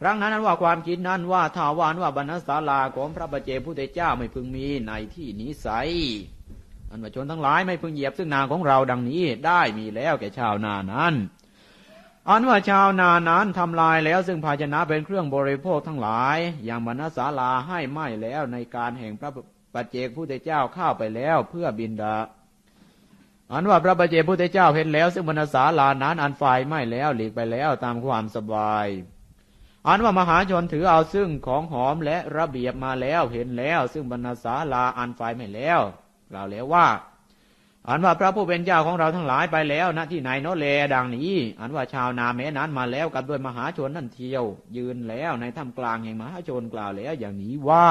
ครั้งนั้นนั้นว่าความคิดนั้นว่าถ้าวานว่าบรรณศาลาของพระบาเจพุทธเจ้าไม่พึงมีในที่นี้ไซอันว่าชนทั้งหลายไม่พึงเหยียบซึ่งนาของเราดังนี้ได้มีแล้วแก่ชาวนานั้น อันว่าชาวนานั้นทำลายแล้วซึ่งภาชนะเป็นเครื่องบริโภคทั้งหลาย อย่างบรรณศาลาให้ไหม้แล้วในการแห่งพระปัจเจกพุทธเจ้าเข้าไปแล้วเพื่อบินดาอันว่าพระปัจเจกพุทธเจ้าเห็นแล้ว ซึ่งบรรณศาลานั้นอันไฟไหม้แล้วหลีกไปแล้วตามความสบาย อันว่ามหาชนถือเอาซึ่งของหอมและระเบียบมาแล้วเห็นแล้ว ซึ่งบรรณาศาลาอันไฟไม่แล้วกล่าวแล้วว่า อันว่าพระผู้เป็นเจ้าของเราทั้งหลายไปแล้วณที่ไหนโนแลดังนี้ อันว่าชาวนาแม้นั้นมาแล้วกับด้วยมหาชนนั่นเที่ยว ยืนแล้วในถ้ำกลางแห่งมหาชนกล่าวแล้วอย่างนี้ว่า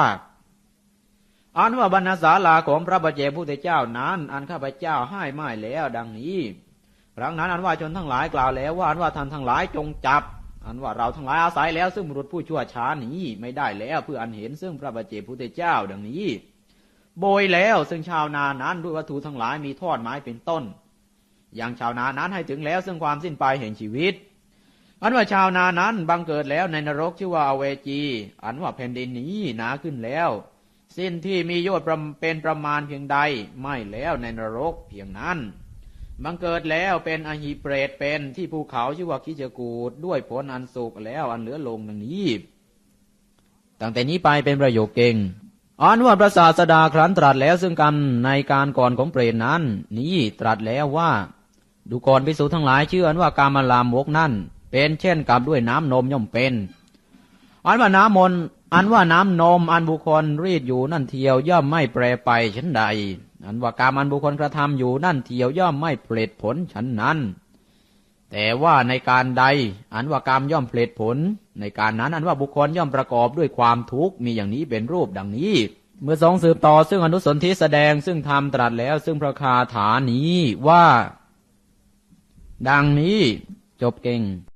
อันว่าบรรณาศาลาของพระบัจเจพุทธเจ้านั้น อันข้าพเจ้าให้ไม่แล้วดังนี้ครั้งนั้นอันว่าชนทั้งหลายกล่าวแล้วว่าอันว่าท่านทั้งหลายจงจับ อันว่าเราทั้งหลายอาศัยแล้ว ซึ่งบุรุษผู้ชั่วช้านี้ไม่ได้แล้วเพื่ออันเห็นซึ่งพระบัจเจพุทธเจ้าดังนี้ โบยแล้วซึ่งชาวนานั้นด้วยวัตถุทั้งหลายมีทอดไม้เป็นต้น อย่างชาวนานั้นให้ถึงแล้วซึ่งความสิ้นไปแห่งชีวิต อันว่าชาวนานั้นบังเกิดแล้วในนรกชื่อว่าอเวจี อันว่าแผ่นดินนี้หนาขึ้นแล้ว สิ้นที่มีโยชน์เป็นประมาณเพียงใดไม่แล้วในนรกเพียงนั้น บังเกิดแล้วเป็นอหิเปรตเป็นที่ภูเขาชื่อว่าคิจกูดด้วยผลอันสุกแล้วอันเหลือลงดังนี้ ตั้งแต่นี้ไปเป็นประโยคเก่งอันว่าพระศาสดาครั้นตรัสแล้วซึ่งกรรมในการก่อนของเปรตนั้น นี้ตรัสแล้วว่า ดูก่อนพิสูจทั้งหลายเชื่ออันว่าการมาลามกนั่น เป็นเช่นกับด้วยน้ำนมย่อมเป็นอันว่าน้ำมนอันว่าน้ำนมอันบุคคลรีดอยู่นั่นเทียวย่อมไม่แปรไปฉันใด อันว่าการอันบุคคลกระทำอยู่นั่นเที่ยวย่อมไม่เปลิดผลฉันนั้น แต่ว่าในการใด อันว่ากรรมย่อมเปลิดผล ในการนั้นอันว่าบุคคลย่อมประกอบด้วยความทุกข์มีอย่างนี้เป็นรูปดังนี้ เมื่อสองสืบต่อซึ่งอนุสนธิแสดงซึ่งทำตรัสแล้ว ซึ่งพระคาถานี้ว่า ดังนี้จบเก่ง